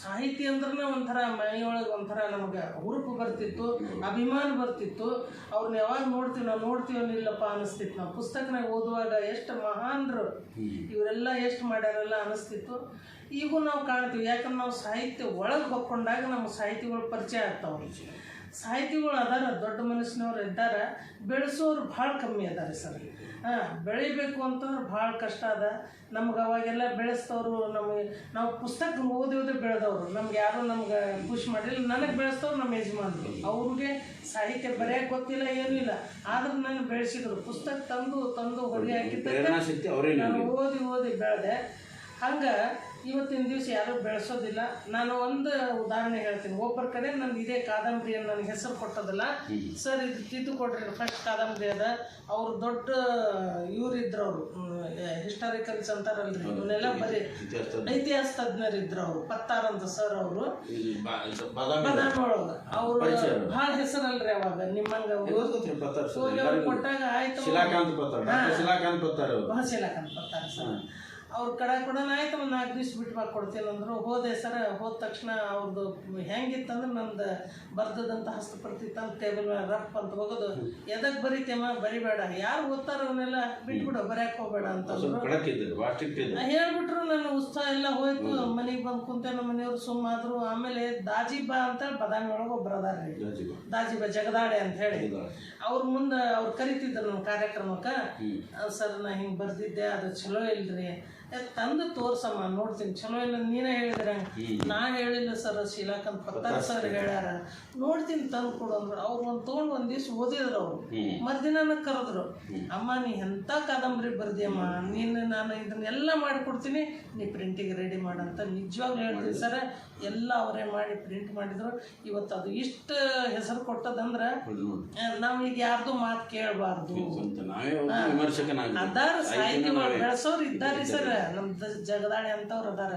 ಸಾಹಿತ್ಯ ಅಂದ್ರೆ ಒಂಥರ ಮನೆಯೊಳಗೆ ಒಂಥರ ನಮಗೆ ಹುರುಪು ಬರ್ತಿತ್ತು ಅಭಿಮಾನ ಬರ್ತಿತ್ತು. ಅವ್ರನ್ನ ಯಾವಾಗ ನೋಡ್ತೀವಿ ನಾವು ನೋಡ್ತೀವೋ ಇಲ್ಲಪ್ಪ ಅನಿಸ್ತಿತ್ತು ನಾವು ಪುಸ್ತಕನಾಗ ಓದುವಾಗ ಎಷ್ಟು ಮಹಾನ್ರು. ಇವರೆಲ್ಲ ಎಷ್ಟು ಮಾಡ್ಯಾರಲ್ಲ ಅನಿಸ್ತಿತ್ತು ಈಗೂ ನಾವು ಕಾಣ್ತೀವಿ. ಯಾಕಂದ್ರೆ ನಾವು ಸಾಹಿತ್ಯ ಒಳಗೆ ಹೊಕ್ಕೊಂಡಾಗ ನಮ್ಮ ಸಾಹಿತಿಗಳು ಪರಿಚಯ ಆಗ್ತಾವ್ರಿ ಸಾಹಿತಿಗಳು ಅದಾರ ದೊಡ್ಡ ಮನಸ್ಸಿನವ್ರು ಇದ್ದಾರೆ ಬೆಳೆಸೋರು ಭಾಳ ಕಮ್ಮಿ ಅದಾರೆ ಸರ್. ಹಾಂ ಬೆಳಿಬೇಕು ಅಂತಂದ್ರೆ ಭಾಳ ಕಷ್ಟ ಅದ. ನಮ್ಗೆ ಅವಾಗೆಲ್ಲ ಬೆಳೆಸ್ತವ್ರು ನಮಗೆ ನಾವು ಪುಸ್ತಕ ಓದಿ ಓದಿ ಬೆಳೆದವರು. ನಮ್ಗೆ ಯಾರು ನಮ್ಗೆ ಖುಷಿ ಮಾಡಿಲ್ಲ. ನನಗೆ ಬೆಳೆಸ್ತವ್ರು ನಮ್ಮ ಯಜಮಾನರು. ಅವ್ರಿಗೆ ಸಾಹಿತ್ಯ ಬರೆಯಕ್ಕೆ ಗೊತ್ತಿಲ್ಲ ಏನೂ ಇಲ್ಲ. ಆದ್ರೆ ನಾನು ಬೆಳೆಸಿದ್ರು. ಪುಸ್ತಕ ತಂದು ತಂದು ಹೊಡಿ ಹಾಕಿದ್ದ ನಾನು ಓದಿ ಓದಿ ಬೆಳೆದೆ. ಹಂಗೆ ಇವತ್ತಿನ ದಿವಸ ಯಾರೂ ಬೆಳೆಸೋದಿಲ್ಲ. ನಾನು ಒಂದು ಉದಾಹರಣೆ ಹೇಳ್ತೀನಿ. ಒಬ್ಬರ ಕಡೆ ನಾನು ಇದೇ ಕಾದಂಬರಿಯನ್ನು ನನಗೆ ಹೆಸರು ಕೊಟ್ಟದಲ್ಲ. ಸರ್ ಇದು ತಿದ್ದು ಕೊಡ್ರಿ ಫಸ್ಟ್ ಕಾದಂಬರಿ ಅದ. ಅವ್ರು ದೊಡ್ಡ ಇವ್ರು ಇದ್ರು ಅವರು ಹಿಸ್ಟಾರಿಕಲ್ಸ್ ಅಂತಾರಲ್ರಿ. ಇವನ್ನೆಲ್ಲ ಬರೀ ಐತಿಹಾಸ ತಜ್ಞರಿದ್ರು ಅವರು ಪತ್ತಾರಂತ ಸರ್ ಅವರು. ಅವರು ಭಾಳ ಹೆಸರಲ್ರಿ ಅವಾಗ ನಿಮ್ಮಂಗ ಕೊಟ್ಟಾಗ ಆಯ್ತು. ಶಿಲಾಕಾಂತ್ ಪತ್ತಾರ ಶಿಲಾಕಾಂತ್ ಪತ್ತಾರ್ ಸರ್. ಅವ್ರ ಕಡೆ ಕೂಡ ಆಯ್ತು ಒಂದು ನಾಲ್ಕು ದಿವ್ಸ ಬಿಟ್ಟು ಮಾಡಿ ಕೊಡ್ತೀನಿ ಅಂದರು. ಹೋದೆ ಸರ್ ಹೋದ ತಕ್ಷಣ ಅವ್ರದ್ದು ಹೆಂಗಿತ್ತಂದ್ರೆ ನಂದು ಬರ್ದದಂತ ಹಸ್ತಪ್ರತಿ ತಂದು ಟೇಬಲ್ ಮೇಲೆ ರಫ್ ಅಂತ ಹೋಗೋದು. ಎದಕ್ಕೆ ಬರೀತೇಮ್ಮ? ಬರಿಬೇಡ. ಯಾರು ಓದ್ತಾರೋ ಅವನ್ನೆಲ್ಲ ಬಿಟ್ಬಿಡು ಬರೆಯಕ್ಕೆ ಹೋಗಬೇಡ ಅಂತ ಹೇಳ್ಬಿಟ್ರು ನನ್ನ ಉತ್ಸಾಹ ಎಲ್ಲ ಹೋಯ್ತು. ಮನೆಗೆ ಬಂದು ಕುಂತೆ ನಮ್ಮ ಮನೆಯವ್ರು ಸುಮ್ಮಾದ್ರು. ಆಮೇಲೆ ದಾಜಿಬಾ ಅಂತ ಬದಾಮಿ ಒಳಗೆ ಒಬ್ರು ಅದಾರ್ರಿ ದಾಜಿಬಾ ಜಗದಾಡೆ ಅಂತ ಹೇಳಿ. ಅವ್ರ ಮುಂದೆ ಅವ್ರು ಕರಿತಿದ್ರು ನಮ್ಮ ಕಾರ್ಯಕ್ರಮಕ್ಕೆ. ಸರ್ ನಾ ಹಿಂಗೆ ಬರ್ದಿದ್ದೆ ಅದು ಚಲೋ ಇಲ್ರಿ. ತಂದು ತೋರ್ಸಮ್ಮ ನೋಡ್ತೀನಿ. ಚಲೋ ಇಲ್ಲ ನೀನೇ ಹೇಳಿದ್ರ ನಾ ಹೇಳಿಲ್ಲ ಸರ್ ಶೀಲಾಕಂತ ಪತ್ತಾರ ಸರ್ ಹೇಳ್ಯಾರ. ನೋಡ್ತೀನಿ ತಂದು ಕೊಡು ಅಂದ್ರು. ಅವ್ರು ಒಂದು ತೊಗೊಂಡು ಒಂದು ದಿವ್ಸ ಓದಿದ್ರು ಅವರು. ಮರ್ದಿನ ಕರೆದ್ರು. ಅಮ್ಮ ನೀ ಎಂಥ ಕಾದಂಬರಿ ಬರ್ದಿಯಮ್ಮ? ನೀನು ನಾನು ಇದನ್ನೆಲ್ಲ ಮಾಡಿಕೊಡ್ತೀನಿ. ನೀ ಪ್ರಿಂಟಿಗೆ ರೆಡಿ ಮಾಡಂತ ನಿಜವಾಗ್ಲೂ ಹೇಳ್ತೀನಿ ಸರ್. ಎಲ್ಲ ಅವರೇ ಮಾಡಿ ಪ್ರಿಂಟ್ ಮಾಡಿದ್ರು. ಇವತ್ತು ಅದು ಇಷ್ಟು ಹೆಸರು ಕೊಟ್ಟದಂದ್ರೆ ನಾವು ಈಗ ಯಾರ್ದು ಮಾತು ಕೇಳಬಾರ್ದು. ಅದಾರ ಸಾಹಿತ್ಯಗಳು ಬೆಳೆಸೋರು ಇದ್ದಾರೆ. ಸರ್. ನಮ್ ದ- ಜಗದಾಳೆ ಅಂತವ್ರು ಅದಾರ.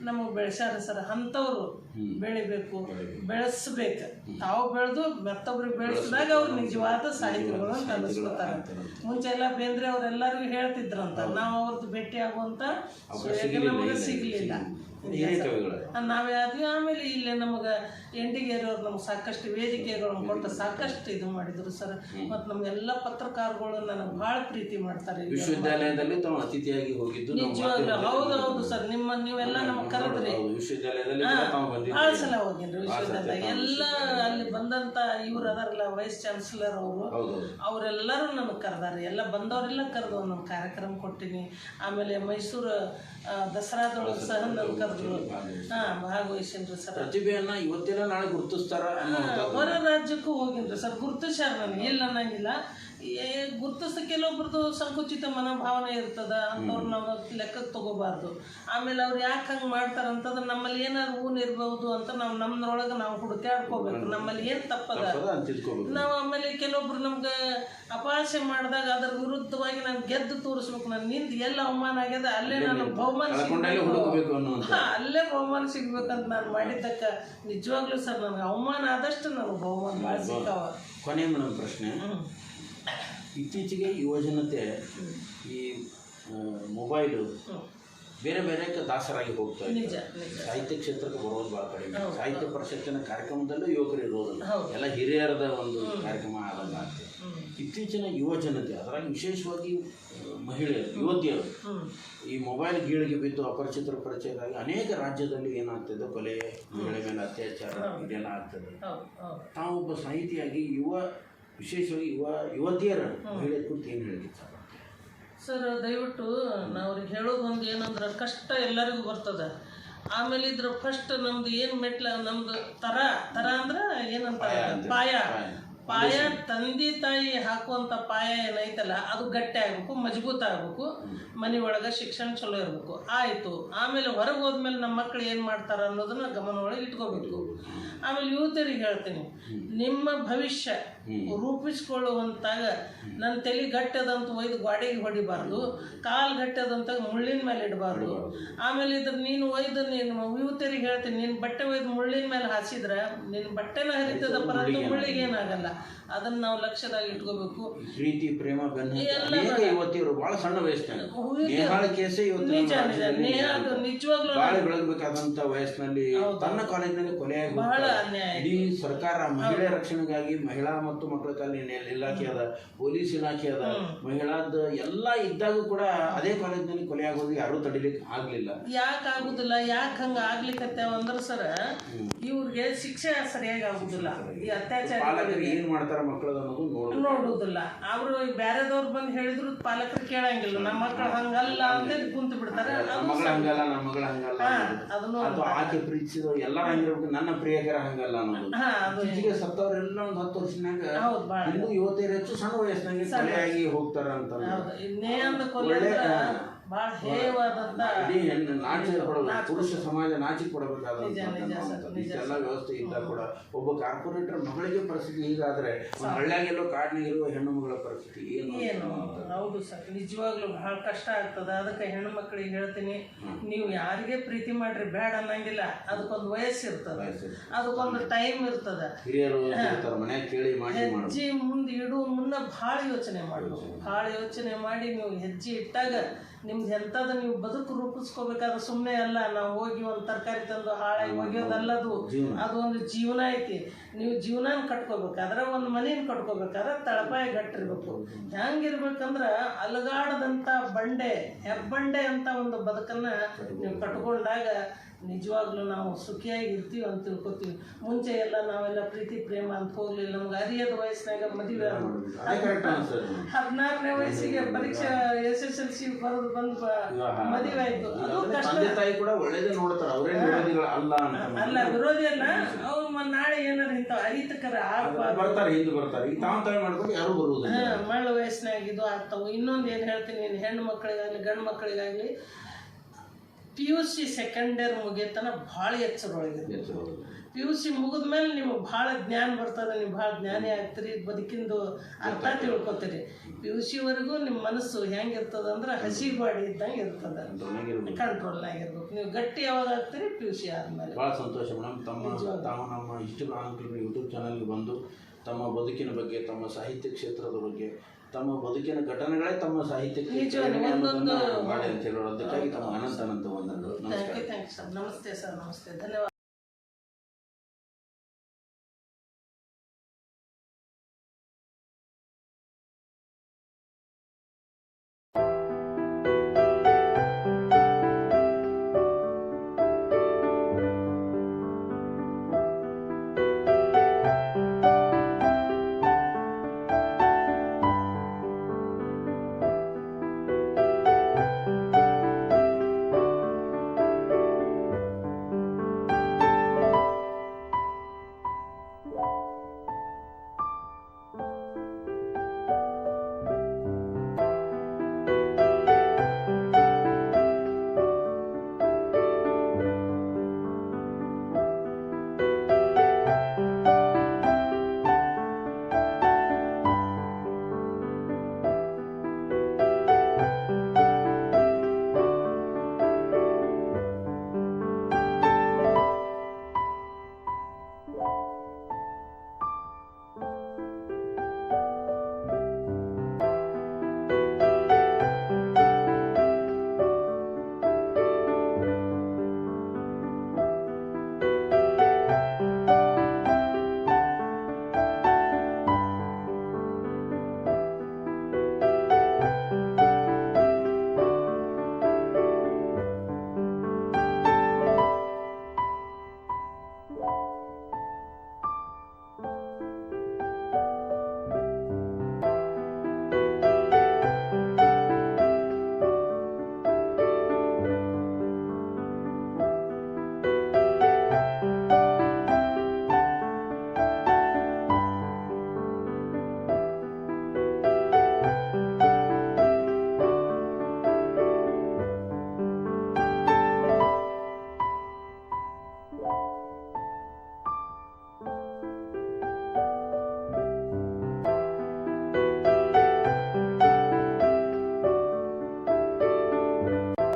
ನಮಗ್ ಬೆಳೆಸ್ಯಾರ ಸರ್ ಅಂಥವ್ರು ಬೆಳಿಬೇಕು ಬೆಳೆಸ್ಬೇಕು. ತಾವು ಬೆಳೆದು ಮತ್ತೊಬ್ರಿಗೆ ಬೆಳೆಸಿದಾಗ ಅವ್ರು ನಿಜವಾದ ಸಾಹಿತ್ಯಗಳು ಅಂತ ಅನಿಸ್ಕೊತಾರೆ ಮುಂಚೆ ಎಲ್ಲ ಬೇಂದ್ರೆ ಅವ್ರೆಲ್ಲರಿಗೂ ಹೇಳ್ತಿದ್ರಂತ ನಾವು ಅವ್ರದ್ದು ಭೇಟಿ ಆಗುವಂತ ನಮಗೆ ಸಿಗ್ಲಿಲ್ಲ. ನಾವೇ ಆದ್ವಿ ಆಮೇಲೆ ಇಲ್ಲೇ ನಮಗೆ ಎಂಡಿಗೇರಿಯವ್ರು ನಮ್ಗೆ ಸಾಕಷ್ಟು ವೇದಿಕೆಗಳನ್ನು ಕೊಟ್ಟು ಸಾಕಷ್ಟು ಇದು ಮಾಡಿದ್ರು ಸರ್. ಮತ್ತು ನಮ್ಗೆಲ್ಲ ಪತ್ರಕಾರಗಳು ನನಗೆ ಭಾಳ ಪ್ರೀತಿ ಮಾಡ್ತಾರೆ. ವಿಶ್ವವಿದ್ಯಾಲಯದಲ್ಲಿ ತಾವು ಅತಿಥಿಯಾಗಿ ಹೋಗಿದ್ದು ನಿಜವಾಗ್ಲೂ. ಹೌದು ಹೌದು ಸರ್. ನಿಮ್ಮ ನೀವೆಲ್ಲ ನಮಗೆ ಕರೆದ್ರಿ. ಭಾಳ ಸಲ ಹೋಗಿನ್ರಿ ವಿಶ್ವವಿದ್ಯಾಲಯ ಎಲ್ಲ ಅಲ್ಲಿ ಬಂದಂತ ಇವ್ರು ಅದಾರಲ್ಲ ವೈಸ್ ಚಾನ್ಸಲರ್ ಅವರು. ಅವರೆಲ್ಲರೂ ನಮಗೆ ಕರೆದಾರೆ. ಎಲ್ಲ ಬಂದವರೆಲ್ಲ ಕರೆದು ನಮ್ಗೆ ಕಾರ್ಯಕ್ರಮ ಕೊಟ್ಟಿನಿ. ಆಮೇಲೆ ಮೈಸೂರು ದಸರಾದೊಳಗೆ ಸಹ ನನ್ನ ಕರೆದ್ರು ಹಾಂ ಭಾಗವಹಿಸಿನ್ರಿ ಸರ್. ಪ್ರತಿಭೆಯನ್ನ ಇವತ್ತಿನ ನಾಳೆ ಗುರುತಿಸ್ತಾರ ಹೊರ ರಾಜ್ಯಕ್ಕೂ ಹೋಗಿನ್ರಿ ಸರ್. ಗುರುತಿಸ್ಯಾರ ನನಗೆ ಇಲ್ಲ ಅನ್ನಂಗಿಲ್ಲ ಗುರುತಿಸ ಕೆಲವೊಬ್ರದ್ದು ಸಂಕುಚಿತ ಮನೋಭಾವನೆ ಇರ್ತದ ಅಂತವ್ರು ನಾವು ಲೆಕ್ಕಕ್ಕೆ ತಗೋಬಾರ್ದು. ಆಮೇಲೆ ಅವ್ರು ಯಾಕೆ ಹಂಗೆ ಮಾಡ್ತಾರಂತಂದ್ರೆ ನಮ್ಮಲ್ಲಿ ಏನಾದ್ರು ಊನ್ ಇರ್ಬಹುದು ಅಂತ ನಾವು ನಮ್ಮದ್ರೊಳಗೆ ನಾವು ಹುಡುಕಾಡ್ಕೋಬೇಕು ನಮ್ಮಲ್ಲಿ ಏನು ತಪ್ಪದ? ನಾವು ಆಮೇಲೆ ಕೆಲವೊಬ್ರು ನಮ್ಗೆ ಅಪಹಾಸ್ಯ ಮಾಡಿದಾಗ ಅದ್ರ ವಿರುದ್ಧವಾಗಿ ನಾನು ಗೆದ್ದು ತೋರಿಸ್ಬೇಕು. ನಾನು ನಿಂತು ಎಲ್ಲ ಅವಮಾನ ಆಗ್ಯದ ಅಲ್ಲೇ ನಾನು ಬಹುಮಾನ ಅಲ್ಲೇ ಬಹುಮಾನ ಸಿಗ್ಬೇಕಂತ ನಾನು ಮಾಡಿದ್ದಕ್ಕ ನಿಜವಾಗ್ಲೂ ಸರ್ ನನಗೆ ಅವಮಾನ ಆದಷ್ಟು ನನಗೆ ಬಹುಮಾನ ಭಾಳ ಸಿಕ್ಕಾವ ಕೊನೆ ಪ್ರಶ್ನೆ. ಇತ್ತೀಚೆಗೆ ಯುವಜನತೆ ಈ ಮೊಬೈಲು ಬೇರೆ ಬೇರೆ ದಾಸರಾಗಿ ಹೋಗ್ತಾ ಇದ್ದಾರೆ ಸಾಹಿತ್ಯ ಕ್ಷೇತ್ರಕ್ಕೆ ಬರೋದು ಭಾಳ ಕಡಿಮೆ. ಸಾಹಿತ್ಯ ಪರಿಷತ್ತಿನ ಕಾರ್ಯಕ್ರಮದಲ್ಲೂ ಯುವಕರು ಇರೋದಿಲ್ಲ. ಎಲ್ಲ ಹಿರಿಯರದ ಒಂದು ಕಾರ್ಯಕ್ರಮ ಆಗಲ್ಲ ಆಗ್ತದೆ. ಇತ್ತೀಚಿನ ಯುವ ಜನತೆ ಅದರಾಗಿ ವಿಶೇಷವಾಗಿ ಮಹಿಳೆಯರು ಯುವತಿಯರು ಈ ಮೊಬೈಲ್ ಗೀಳಿಗೆ ಬಿದ್ದು ಅಪರಿಚಿತರ ಪರಿಚಯದಾಗಿ ಅನೇಕ ರಾಜ್ಯದಲ್ಲಿ ಏನಾಗ್ತದೆ? ಕೊಲೆ ಮಹಿಳೆ ಮೇಲೆ ಅತ್ಯಾಚಾರ ಇದೆಲ್ಲ ಆಗ್ತದೆ. ತಾವೊಬ್ಬ ಸಾಹಿತಿಯಾಗಿ ಯುವ ವಿಶೇಷವಾಗಿ ಯುವ ಯುವತಿಯರ ಮಹಿಳೆ ಕುರಿತು ಏನು ಹೇಳಿಕ್ಕೆ ಸರ್? ಸರ್ ದಯವಿಟ್ಟು ನಾವು ಅವ್ರಿಗೆ ಹೇಳೋದು ಒಂದು ಏನಂದ್ರೆ ಕಷ್ಟ ಎಲ್ಲರಿಗೂ ಬರ್ತದೆ. ಆಮೇಲೆ ಇದ್ರ ಫಸ್ಟ್ ನಮ್ದು ಏನು ಮೆಟ್ಲ ನಮ್ದು ತರ ತರ ಅಂದ್ರೆ ಏನಂತ ಪಾಯ ಪಾಯ. ತಂದೆ ತಾಯಿ ಹಾಕುವಂಥ ಪಾಯ ಏನೈತಲ್ಲ ಅದು ಗಟ್ಟಿ ಆಗಬೇಕು ಮಜಬೂತ ಆಗ್ಬೇಕು. ಮನೆ ಒಳಗೆ ಶಿಕ್ಷಣ ಚಲೋ ಇರಬೇಕು. ಆಯಿತು. ಆಮೇಲೆ ಹೊರಗೆ ಹೋದ್ಮೇಲೆ ನಮ್ಮ ಮಕ್ಕಳು ಏನು ಮಾಡ್ತಾರೆ ಅನ್ನೋದನ್ನ ಗಮನ ಒಳಗೆ ಇಟ್ಕೋಬೇಕು. ಆಮೇಲೆ ಯುವತಿಯರಿಗೆ ಹೇಳ್ತೀನಿ. ನಿಮ್ಮ ಭವಿಷ್ಯ ರೂಪಿಸ್ಕೊಳ್ಳುವಂತಾಗ ನನ್ನ ತಲೆ ಗಟ್ಟದಂತ ಒಯ್ದು ಗಾಡಿಗೆ ಹೊಡಿಬಾರ್ದು. ಕಾಲು ಗಟ್ಟದಂತ ಮುಳ್ಳಿನ ಮೇಲೆ ಇಡಬಾರ್ದು. ಆಮೇಲೆ ಇದ್ರ ನೀನು ಒಯ್ದು ನೀನು ಯುವತಿಯರಿಗೆ ಹೇಳ್ತೀನಿ. ನಿನ್ನ ಬಟ್ಟೆ ಒಯ್ದು ಮುಳ್ಳಿನ ಮೇಲೆ ಹಾಸಿದ್ರೆ ನಿನ್ನ ಬಟ್ಟೆನ ಹರಿತದ ಪರಂತು ಮುಳ್ಳಿಗೆ ಏನಾಗಲ್ಲ. ಅದನ್ನ ನಾವು ಲಕ್ಷ್ಯದಾಗ ಇಟ್ಕೋಬೇಕು. ಪ್ರೀತಿ ಪ್ರೇಮ ಬೆನ್ನು ಅನೇಕ ಯುವತಿಯರು ಬಹಳ ಸಣ್ಣ ವಯಸ್ಸಿನಾಗ ನೇಹಾಳ ಕೇಸೇ ಇವತ್ತು ನಿಜ ನಿಜ. ನಿಜವಾಗ್ಲೂ ಬಾಳೆ ಬೆಳಗಬೇಕಾದಂತ ವಯಸ್ಸಿನಲ್ಲಿ ತನ್ನ ಕಾಲೇಜಿನಲ್ಲಿ ಕೊಲೆಯಾಗಿ ಬಹಳ ಅನ್ಯಾಯ ಇಡೀ ಸರ್ಕಾರ ಮಹಿಳೆ ರಕ್ಷಣೆಗಾಗಿ ಮಹಿಳಾ ಮತ್ತು ಮಕ್ಕಳ ಕಲ್ಯಾಣ ಇಲಾಖೆ ಅದ ಪೊಲೀಸ್ ಇಲಾಖೆ ಅದ ಮಹಿಳಾದ ಎಲ್ಲಾ ಇದ್ದಾಗೂ ಕೂಡ ಅದೇ ಕಾಲೇಜಿನಲ್ಲಿ ಕೊಲೆಯಾಗೋದು ಯಾರು ಯಾರೂ ತಡಿಲಿಕ್ಕೆ ಆಗ್ಲಿಲ್ಲ. ಯಾಕೆ ಆಗುದಿಲ್ಲ? ಯಾಕೆ ಹಂಗ ಆಗ್ಲಿಕ್ಕೆ ಅಂದ್ರೆ ಸರ ಇವ್ರಿಗೆ ಶಿಕ್ಷೆ ಸರಿಯಾಗಿ ಆಗುದಿಲ್ಲ. ಈ ಅತ್ಯಾಚಾರ ಪಾಲಕರು ಏನ್ ಮಾಡ್ತಾರ ಮಕ್ಕಳು ಅನ್ನೋದು ನೋಡು ನೋಡುದಿಲ್ಲ ಅವರು ಬೇರೆದವ್ರು ಬಂದು ಹೇಳಿದ್ರು ಪಾಲಕರು ಕೇಳಂಗಿಲ್ಲ. ನಮ್ಮ ಮಕ್ಕಳು ಹಂಗಲ್ಲ ಅಂತ ಕುಂತು ಬಿಡ್ತಾರೆ. ಹಂಗಲ್ಲ ನಮ್ಮ ಮಗಳ ಹಂಗಲ್ಲ. ಅದನ್ನು ಅಥವಾ ಆಕೆ ಪ್ರೀತಿಸಿದ್ರು ಎಲ್ಲ ಹಂಗಿರ್ಬೇಕು. ನನ್ನ ಪ್ರಿಯಕರ ಹಂಗಲ್ಲ ಅನ್ನೋದು. ಹಾ ಅದು ಇತ್ತೀಚೆಗೆ ಸತ್ತವರೆಲ್ಲ ಒಂದು ಹತ್ತು ವರ್ಷನಾಗ ಇನ್ನೂ ಯುವತಿಯರು ಹೆಚ್ಚು ಸಣ್ಣ ವಯಸ್ಸಿನಾಗೆ ಸರಿಯಾಗಿ ಹೋಗ್ತಾರ ಅಂತ ಹೌದು. ಇಡೀ ಹೆಣ್ಣು ನಾಚಿಕೆ ಪುರುಷ ಸಮಾಜ ನಾಚಿಕೆ ಕೊಡಬೇಕಾದ ಇಷ್ಟೆಲ್ಲ ವ್ಯವಸ್ಥೆ ಇದ್ದ ಕೂಡ. ಒಬ್ಬ ಕಾರ್ಪೊರೇಟರ್ ಮಗಳಿಗೆ ಪರಿಸ್ಥಿತಿ ಹೀಗಾದ್ರೆ ಹಳ್ಳಿಯಾಗೆಲ್ಲೋ ಕಾಡಿನಾಗಿರುವ ಹೆಣ್ಣು ಮಗಳ ಪರಿಸ್ಥಿತಿ ಏನು ಹೌದು ಸರ್ ನಿಜವಾಗ್ಲೂ ಬಹಳ ಕಷ್ಟ ಆಗ್ತದ. ಅದಕ್ಕೆ ಹೆಣ್ಣು ಮಕ್ಕಳಿಗೆ ಹೇಳ್ತೀನಿ ನೀವು ಯಾರಿಗೆ ಪ್ರೀತಿ ಮಾಡ್ರಿ ಬೇಡ ಅನ್ನಂಗಿಲ್ಲ. ಅದಕ್ಕೊಂದು ವಯಸ್ಸು ಇರ್ತದೆ ಅದಕ್ಕೊಂದು ಟೈಮ್ ಇರ್ತದ. ಹಿರಿಯರು ಕೇಳಿ ಮಾಡಿ ಹೆಜ್ಜೆ ಮುಂದೆ ಇಡುವ ಮುನ್ನ ಭಾಳ ಯೋಚನೆ ಮಾಡಬೇಕು. ಭಾಳ ಯೋಚನೆ ಮಾಡಿ ನೀವು ಹೆಜ್ಜೆ ಇಟ್ಟಾಗ ನಿಮ್ದು ಎಂಥದ್ದು ನೀವು ಬದುಕು ರೂಪಿಸ್ಕೋಬೇಕಾದ್ರೆ ಸುಮ್ಮನೆ ಅಲ್ಲ ನಾವು ಹೋಗಿ ಒಂದು ತರಕಾರಿ ತಂದು ಹಾಳಾಗಿ ಒಗೆಯೋದಲ್ಲದು ಅದು ಒಂದು ಜೀವನ ಐತಿ. ನೀವು ಜೀವನ ಕಟ್ಕೋಬೇಕಾದ್ರೆ ಒಂದು ಮನೇನ ಕಟ್ಕೋಬೇಕಾದ್ರೆ ತಳಪಾಯ ಗಟ್ಟಿರ್ಬೇಕು. ಹೆಂಗಿರ್ಬೇಕಂದ್ರೆ ಅಲಗಾಡದಂಥ ಬಂಡೆ ಹೆಬ್ಬಂಡೆ ಅಂತ ಒಂದು ಬದುಕನ್ನು ನೀವು ಕಟ್ಕೊಂಡಾಗ ನಿಜವಾಗ್ಲೂ ನಾವು ಸುಖಿಯಾಗಿ ಇರ್ತೀವಿ ಅಂತ ತಿಳ್ಕೊತೀವಿ. ಮುಂಚೆ ಎಲ್ಲ ನಾವೆಲ್ಲ ಪ್ರೀತಿ ಪ್ರೇಮ ಅಂತ ಹೋಗ್ಲಿಲ್ಲ. ನಮ್ಗೆ ಅರಿಯದ ವಯಸ್ಸಿನಾಗ ಮದುವೆ ಹದಿನಾರನೇ ವಯಸ್ಸಿಗೆ ಪರೀಕ್ಷೆ ಎಸ್ ಎಸ್ ಎಲ್ ಸಿ ಬರೆದು ಬಂದು ಮದುವೆ ಆಯ್ತು ತಂದೆ ತಾಯಿ ಕೂಡ ಒಳ್ಳೇದೇ ನೋಡ್ತಾರೆ. ಅವರೇ ವಿರೋಧಿಗಳು ಅಲ್ಲ ಅಂತ ಅವ್ರು ನಾಳೆ ಏನಾರ ಇಂಥ ಅಹಿತಕರ ಆಗ್ಬಾರ್ದು ಬರ್ತಾರೆ ಹಿಂದೆ ಬರ್ತಾರೆ. ಈಗ ತಾವು ತಾಯಿ ಮಾಡ್ಕೊಂಡು ಯಾರು ಮಳ್ಳ ವಯಸ್ಸಿನಾಗ ಇದು ಆಗ್ತಾವು. ಇನ್ನೊಂದು ಏನು ಹೇಳ್ತೀನಿ ನೀನು ಹೆಣ್ಣು ಮಕ್ಕಳಿಗಾಗಲಿ ಗಂಡು ಮಕ್ಕಳಿಗಾಗ್ಲಿ P U C second year ಮುಗಿಯತನ ಭಾಳ ಎಚ್ಚರೊಳಗಿದೆ ಪಿ ಯು ಸಿ ಮುಗಿದ ಮೇಲೆ ನಿಮಗೆ ಭಾಳ ಜ್ಞಾನ ಬರ್ತದೆ ನೀವು ಭಾಳ ಜ್ಞಾನಿ ಆಗ್ತೀರಿ ಬದುಕಿಂದು ಅರ್ಥ ತಿಳ್ಕೊತೀರಿ. ಪಿ ಯು ಸಿವರೆಗೂ ನಿಮ್ಮ ಮನಸ್ಸು ಹೆಂಗಿರ್ತದೆ ಅಂದ್ರೆ ಹಸಿ ಬಾಡಿ ಇದ್ದಂಗೆ ಇರ್ತದೆ. ಕಂಟ್ರೋಲ್ನಾಗಿರ್ಬೇಕು ನೀವು ಗಟ್ಟಿ ಯಾವಾಗ ಆಗ್ತೀರಿ? ಪಿ ಯು ಸಿ ಆದಮೇಲೆ. ಭಾಳ ಸಂತೋಷ ಮೇಡಮ್. ತಮ್ಮ ತಾವು ನಮ್ಮ ಇಷ್ಟು ಯೂಟ್ಯೂಬ್ ಚಾನಲ್ಗೆ ಬಂದು ತಮ್ಮ ಬದುಕಿನ ಬಗ್ಗೆ ತಮ್ಮ ಸಾಹಿತ್ಯ ಕ್ಷೇತ್ರದ ಬಗ್ಗೆ ತಮ್ಮ ಬದುಕಿನ ಘಟನೆಗಳೇ ತಮ್ಮ ಸಾಹಿತ್ಯಕ್ಕೆ ಮಾಡಿ ಅಂತ ಹೇಳೋರು ಅದಕ್ಕಾಗಿ ತಮ್ಮ ಅನಂತ ಅನಂತ ವಂದನೆಗಳು. ಸರ್ ನಮಸ್ತೆ ಸರ್ ನಮಸ್ತೆ. ಧನ್ಯವಾದ.